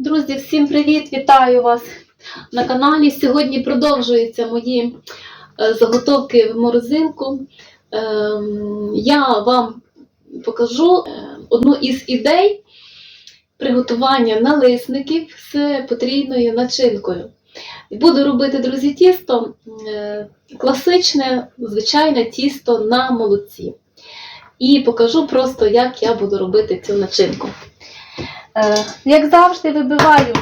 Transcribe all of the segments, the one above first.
Друзі, всім привіт! Вітаю вас на каналі. Сьогодні продовжуються мої е, заготовки в морозилку. Ем, Я вам покажу е, одну із ідей приготування налисників з потрійною начинкою. Буду робити, друзі, тісто е, класичне, звичайне тісто на молоці. І покажу просто, як я буду робити цю начинку. Е, Як завжди, вибиваю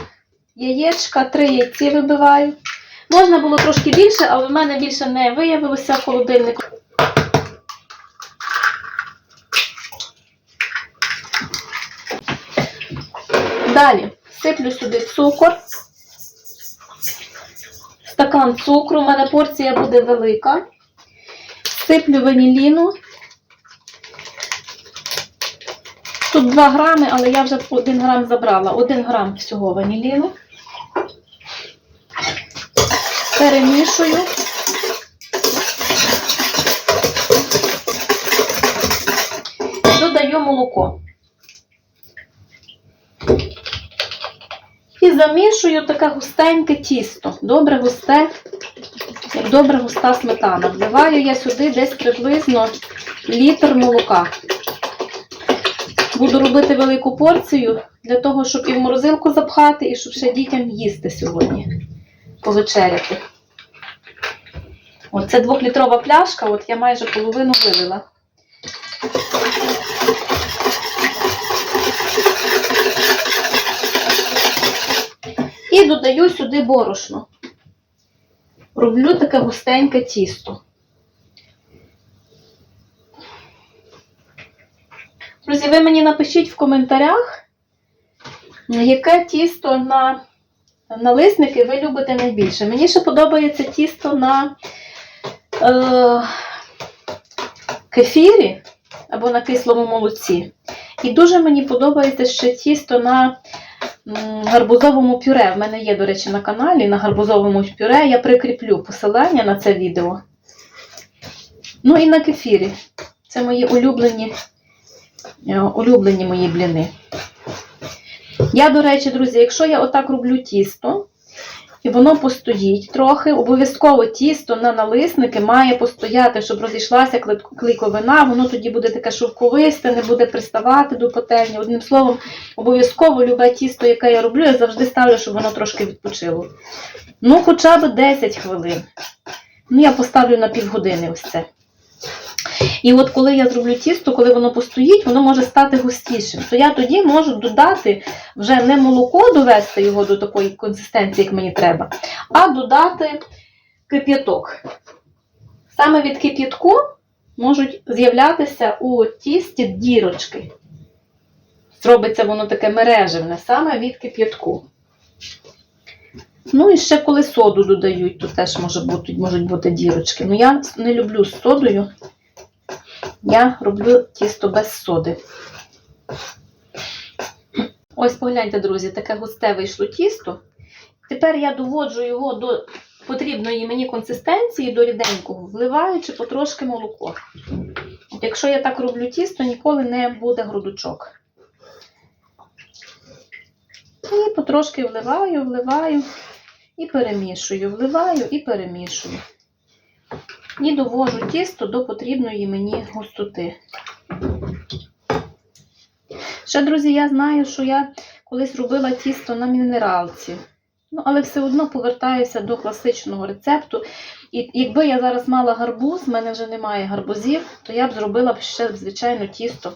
яєчка, три яйці вибиваю. Можна було трошки більше, але в мене більше не виявилося в холодильнику. Далі сиплю сюди цукор. Стакан цукру, у мене порція буде велика. Сиплю ваніліну. Тут 2 грами, але я вже 1 грам забрала. 1 грам всього ваніліну. Перемішую. Додаю молоко. І замішую таке густеньке тісто. Добре густе, як добре густа сметана. Вливаю я сюди десь приблизно літр молока. Буду робити велику порцію для того, щоб і в морозилку запхати, і щоб ще дітям їсти сьогодні. Повечеряти. Оце двохлітрова пляшка, от я майже половину вилила. І додаю сюди борошно. Роблю таке густеньке тісто. Друзі, ви мені напишіть в коментарях, яке тісто на налисники ви любите найбільше. Мені ще подобається тісто на е, кефірі або на кислому молоці. І дуже мені подобається ще тісто на гарбузовому пюре. В мене є, до речі, на каналі на гарбузовому пюре. Я прикріплю посилання на це відео. Ну і на кефірі. Це мої улюблені улюблені мої бліни. Я, до речі, друзі, якщо я отак роблю тісто, і воно постоїть трохи, обов'язково тісто на налисники має постояти, щоб розійшлася клейковина, воно тоді буде таке шовковисте, не буде приставати до пательні. Одним словом, обов'язково любе тісто, яке я роблю, я завжди ставлю, щоб воно трошки відпочило. Ну, хоча б 10 хвилин. Ну, я поставлю на півгодини ось це. І от коли я зроблю тісто, коли воно постоїть, воно може стати густішим. То я тоді можу додати вже не молоко, довести його до такої консистенції, як мені треба, а додати кип'яток. Саме від кип'ятку можуть з'являтися у тісті дірочки. Зробиться воно таке мережевне, саме від кип'ятку. Ну і ще коли соду додають, то теж може бути, можуть бути дірочки. Ну я не люблю з содою. Я роблю тісто без соди. Ось погляньте, друзі, таке густе вийшло тісто. Тепер я доводжу його до потрібної мені консистенції, до ріденького, вливаючи потрошки молоко. От якщо я так роблю тісто, ніколи не буде грудочок. І потрошки вливаю, вливаю і перемішую, вливаю і перемішую. І довожу тісто до потрібної мені густоти. Ще, друзі, я знаю, що я колись робила тісто на мінералці. Ну, але все одно повертаюся до класичного рецепту. І якби я зараз мала гарбуз, в мене вже немає гарбузів, то я б зробила б ще, звичайно, тісто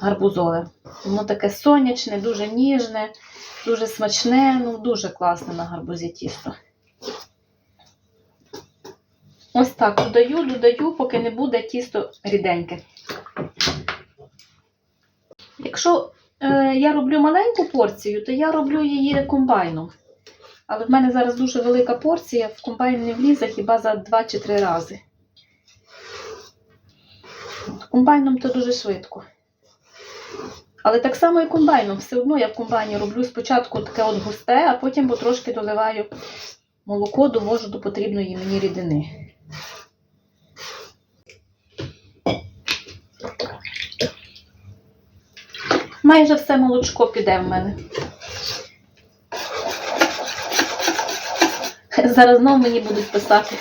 гарбузове. Воно таке сонячне, дуже ніжне, дуже смачне, ну дуже класне на гарбузі тісто. Ось так додаю, додаю, поки не буде тісто ріденьке. Якщо е, я роблю маленьку порцію, то я роблю її комбайном. Але в мене зараз дуже велика порція, в комбайн не влізе хіба за 2 чи 3 рази. Комбайном то дуже швидко. Але так само і комбайном. Все одно я в комбайні роблю спочатку таке от густе, а потім потрошки доливаю молоко, довожу до потрібної мені рідини. Майже все молочко піде в мене. Зараз знову мені будуть писати.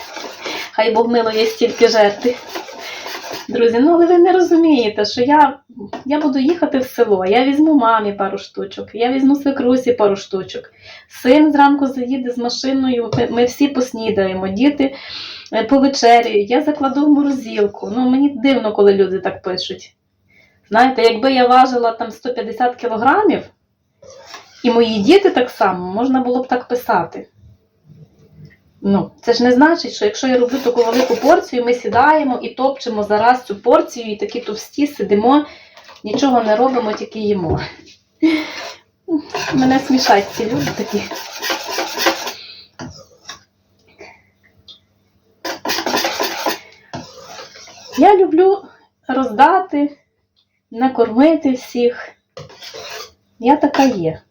Хай Бог мило є стільки жерти. Друзі, ну але ви не розумієте, що я я буду їхати в село, я візьму мамі пару штучок, я візьму свекрусі пару штучок. Син зранку заїде з машиною, ми всі поснідаємо, діти е, повечеряють, я закладу в морозилку. Ну, мені дивно, коли люди так пишуть. Знаєте, якби я важила там 150 кілограмів, і мої діти так само, можна було б так писати. Ну, це ж не значить, що якщо я роблю таку велику порцію, ми сідаємо і топчемо зараз цю порцію, і такі товсті сидимо, нічого не робимо, тільки їмо. Мене смішать ці люди такі. Я люблю роздати, накормити всіх. Я така є.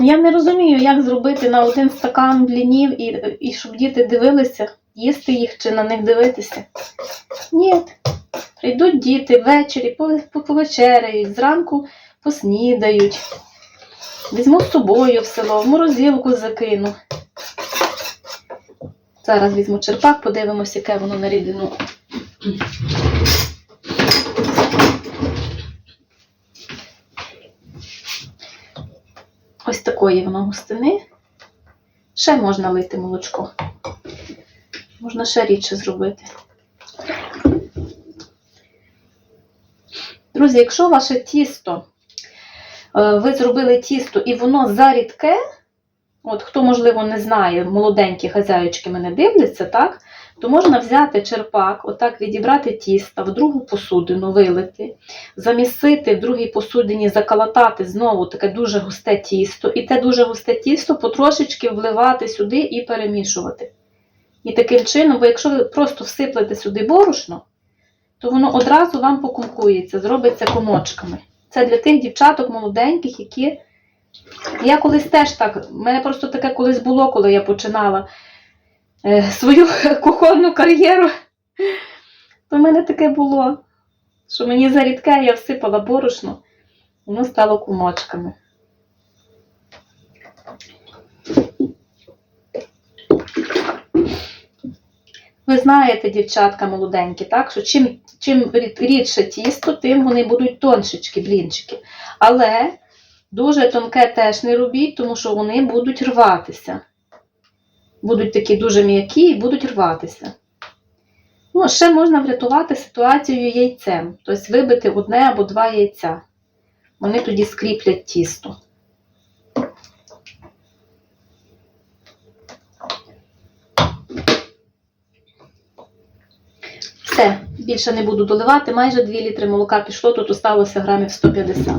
Я не розумію, як зробити на один стакан блінів і, і щоб діти дивилися, їсти їх чи на них дивитися. Ні. Прийдуть діти ввечері, по- по- повечеряють, зранку поснідають. Візьму з собою в село, в морозилку закину. Зараз візьму черпак, подивимося, яке воно на рідину. Ось такої воно густини. Ще можна лити молочко. Можна ще рідше зробити. Друзі, якщо ваше тісто, ви зробили тісто і воно зарідке, от хто, можливо, не знає, молоденькі хазяючки мене дивляться, так? То можна взяти черпак, отак відібрати тісто, в другу посудину вилити, замісити в другій посудині, заколотати знову таке дуже густе тісто, і те дуже густе тісто потрошечки вливати сюди і перемішувати. І таким чином, бо якщо ви просто всиплете сюди борошно, то воно одразу вам покумкується, зробиться комочками. Це для тих дівчаток молоденьких, які. Я колись теж так, в мене просто таке колись було, коли я починала е, свою кухонну кар'єру. То в мене таке було, що мені зарідке я всипала борошно, воно стало кумочками. Ви знаєте, дівчатка молоденькі, так, що чим, чим рідше тісто, тим вони будуть тоншечки, блінчики. Але дуже тонке теж не робіть, тому що вони будуть рватися. Будуть такі дуже м'які і будуть рватися. Ну, ще можна врятувати ситуацію яйцем. Тобто вибити одне або два яйця. Вони тоді скріплять тісто. Все, більше не буду доливати. Майже 2 літри молока пішло, тут осталося грамів 150.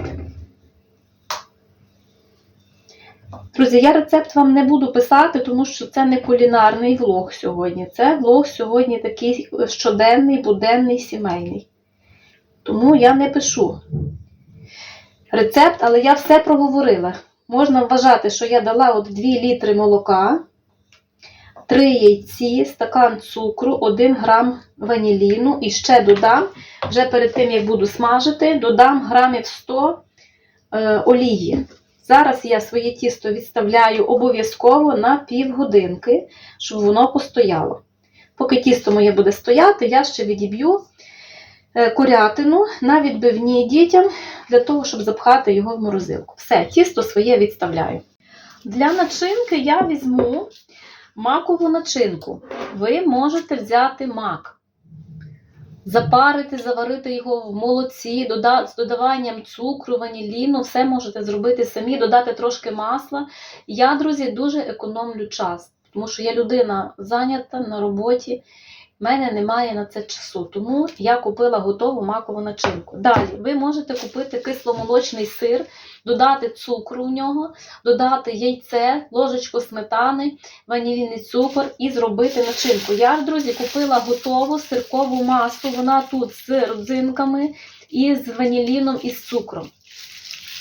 Друзі, я рецепт вам не буду писати, тому що це не кулінарний влог сьогодні. Це влог сьогодні такий щоденний, буденний, сімейний. Тому я не пишу рецепт, але я все проговорила. Можна вважати, що я дала от 2 літри молока, 3 яйці, стакан цукру, 1 грам ваніліну і ще додам, вже перед тим, як буду смажити, додам грамів 100 е, олії. Зараз я своє тісто відставляю обов'язково на півгодинки, щоб воно постояло. Поки тісто моє буде стояти, я ще відіб'ю е, курятину на відбивні дітям для того, щоб запхати його в морозилку. Все, тісто своє відставляю. Для начинки я візьму макову начинку. Ви можете взяти мак. Запарити, заварити його в молоці, з додаванням цукру, ваніліну, все можете зробити самі, додати трошки масла. Я, друзі, дуже економлю час, тому що я людина зайнята на роботі, в мене немає на це часу. Тому я купила готову макову начинку. Далі, ви можете купити кисломолочний сир, додати цукру в нього, додати яйце, ложечку сметани, ванільний цукор і зробити начинку. Я друзі, купила готову сиркову масу. Вона тут з родзинками, і з ваніліном, і з цукром.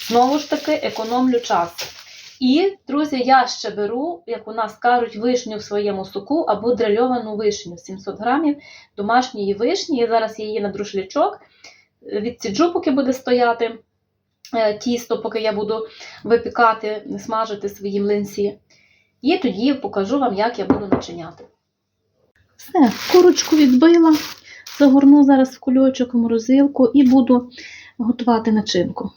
Знову ж таки, економлю час. І, друзі, я ще беру, як у нас кажуть, вишню в своєму соку або дрельовану вишню 700 грамів домашньої вишні. Я зараз її на друшлячок е, відсіджу, поки буде стояти е, тісто, поки я буду випікати, смажити свої млинці. І тоді покажу вам, як я буду начиняти. Все, курочку відбила, загорну зараз в кульочок в морозилку і буду готувати начинку.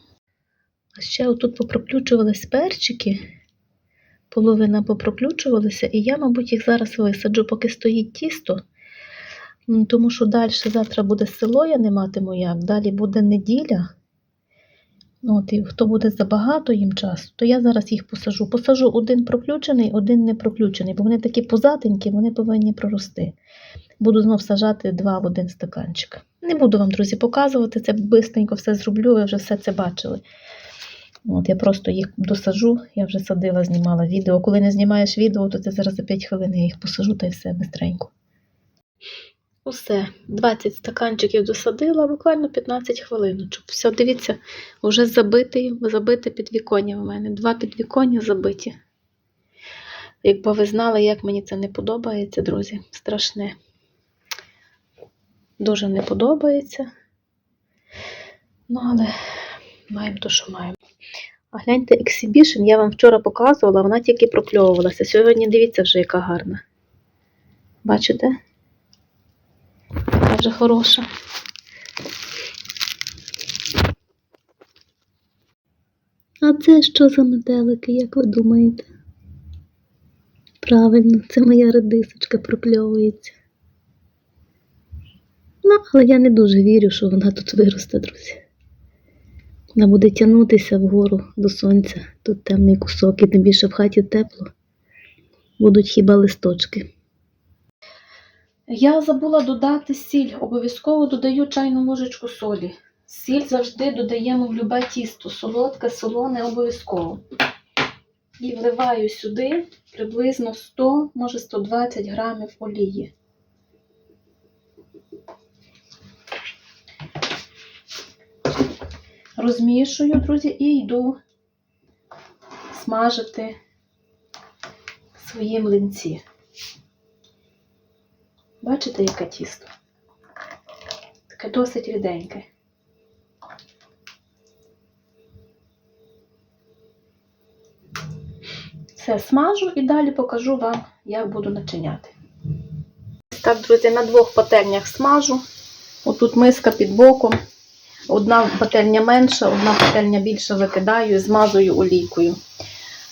А ще отут попроключувались перчики, половина попроключувалася, і я, мабуть, їх зараз висаджу, поки стоїть тісто. Тому що далі завтра буде село, я не матиму як, далі буде неділя. От, і хто буде забагато їм часу, то я зараз їх посажу. Посажу один проключений, один не проключений, бо вони такі позатенькі, вони повинні прорости. Буду знов сажати два в один стаканчик. Не буду вам, друзі, показувати, це бистренько все зроблю, ви вже все це бачили. От я просто їх досажу, я вже садила, знімала відео. Коли не знімаєш відео, то це зараз за 5 хвилин я їх посажу та й все бистренько. Усе, 20 стаканчиків досадила, буквально 15 хвилиночок. Все, дивіться, вже забитий, забите підвіконня в мене. Два підвіконня забиті. Якби ви знали, як мені це не подобається, друзі, страшне. Дуже не подобається. Ну, але маємо то, що маємо. Гляньте, Exhibition, я вам вчора показувала, вона тільки прокльовувалася. Сьогодні дивіться вже, яка гарна. Бачите? Яка вже хороша. А це що за метелики, як ви думаєте? Правильно, це моя редисочка прокльовується. Ну, але я не дуже вірю, що вона тут виросте, друзі. Вона буде тягнутися вгору до сонця. Тут темний кусок, і тим більше в хаті тепло. Будуть хіба листочки. Я забула додати сіль. Обов'язково додаю чайну ложечку солі. Сіль завжди додаємо в любе тісто. Солодке, солоне обов'язково. І вливаю сюди приблизно 100, може 120 грамів олії. Розмішую, друзі, і йду смажити свої млинці. Бачите, яке тісто? Таке досить ріденьке. Все смажу і далі покажу вам, як буду начиняти. Так, друзі, на двох пательнях смажу. Отут миска під боком. Одна пательня менша, одна пательня більша викидаю змазую олійкою.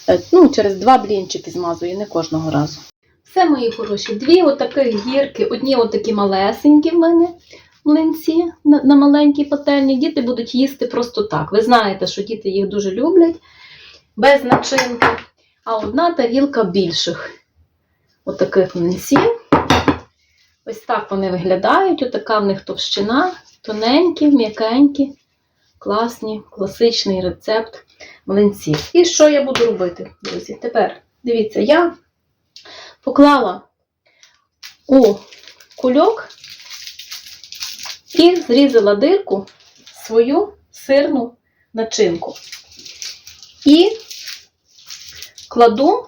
Е, Ну, через два блінчики змазую, не кожного разу. Все, мої хороші, дві отаких гірки, одні отакі малесенькі в мене млинці на маленькій пательні. Діти будуть їсти просто так. Ви знаєте, що діти їх дуже люблять, без начинки. А одна тарілка більших отаких млинців. Ось так вони виглядають. Отака в них товщина, тоненькі, м'якенькі, класні, класичний рецепт млинців. І що я буду робити, друзі? Тепер дивіться, я поклала у кульок і зрізала дирку свою сирну начинку. І кладу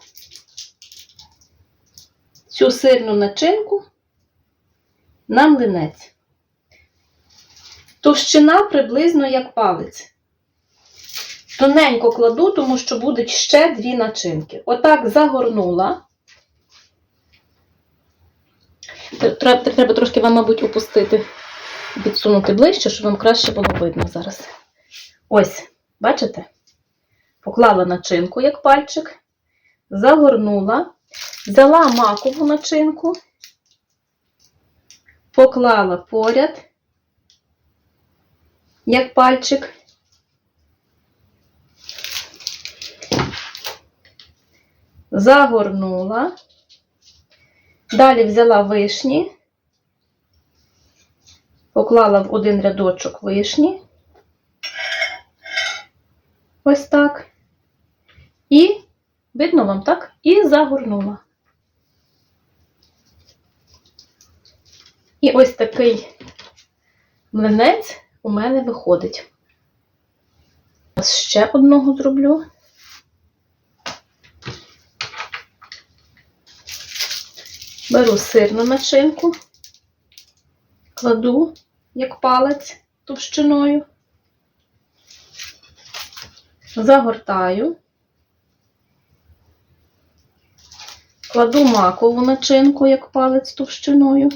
цю сирну начинку на млинець. Товщина приблизно як палець. Тоненько кладу, тому що будуть ще дві начинки. Отак загорнула. Треба трошки вам, мабуть, опустити, підсунути ближче, щоб вам краще було видно зараз. Ось, бачите? Поклала начинку, як пальчик, загорнула, взяла макову начинку, поклала поряд, як пальчик. Загорнула. Далі взяла вишні, поклала в один рядочок вишні. Ось так. І, видно вам, так? І загорнула. І ось такий млинець у мене виходить. Зараз ще одного зроблю. Беру сирну начинку, кладу, як палець, товщиною, загортаю, кладу макову начинку, як палець товщиною.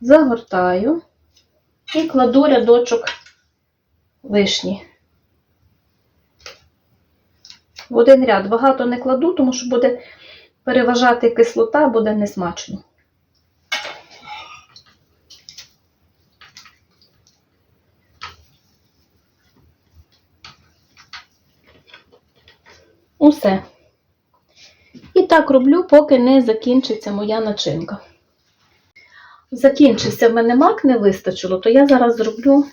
Загортаю і кладу рядочок вишні. В один ряд багато не кладу, тому що буде переважати кислота, буде несмачно. Усе. І так роблю, поки не закінчиться моя начинка. Закінчився в мене мак, не вистачило, то я зараз зроблю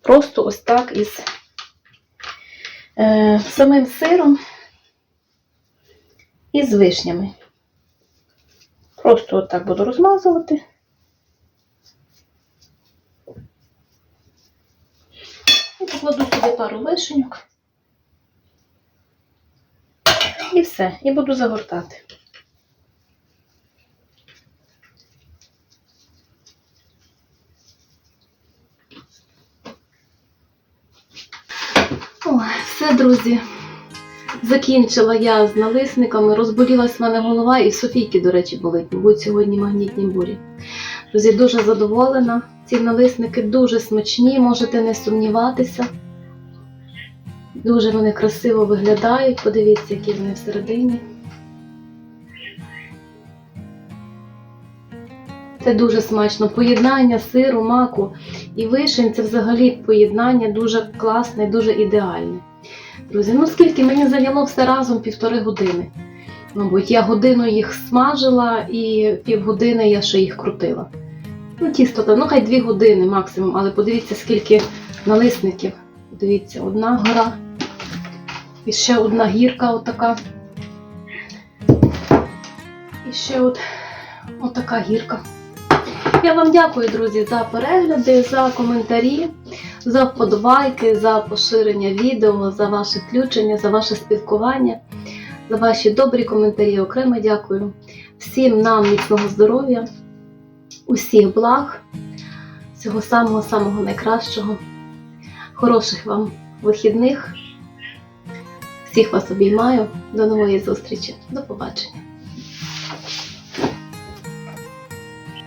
просто ось так із е, самим сиром і з вишнями. Просто отак буду розмазувати. І покладу сюди пару вишеньок. І все. І буду загортати. Все, друзі. Закінчила я з налисниками, розболілась в мене голова і Софійки, до речі, болить, мабуть, сьогодні магнітні бурі. Друзі, дуже задоволена. Ці налисники дуже смачні, можете не сумніватися. Дуже вони красиво виглядають. Подивіться, які вони всередині. Це дуже смачно. Поєднання сиру, маку і вишень це взагалі поєднання дуже класне, дуже ідеальне. Друзі, ну скільки мені зайняло все разом півтори години. Мабуть, я годину їх смажила і півгодини я ще їх крутила. Ну, тісто, та, ну хай дві години максимум, але подивіться, скільки налисників. Дивіться, одна гора. І ще одна гірка отака. І ще от, отака гірка. Я вам дякую, друзі, за перегляди, за коментарі, за вподобайки, за поширення відео, за ваше включення, за ваше спілкування, за ваші добрі коментарі. Окремо дякую. Всім нам міцного здоров'я, усіх благ, всього самого-самого найкращого, хороших вам вихідних. Всіх вас обіймаю. До нової зустрічі. До побачення.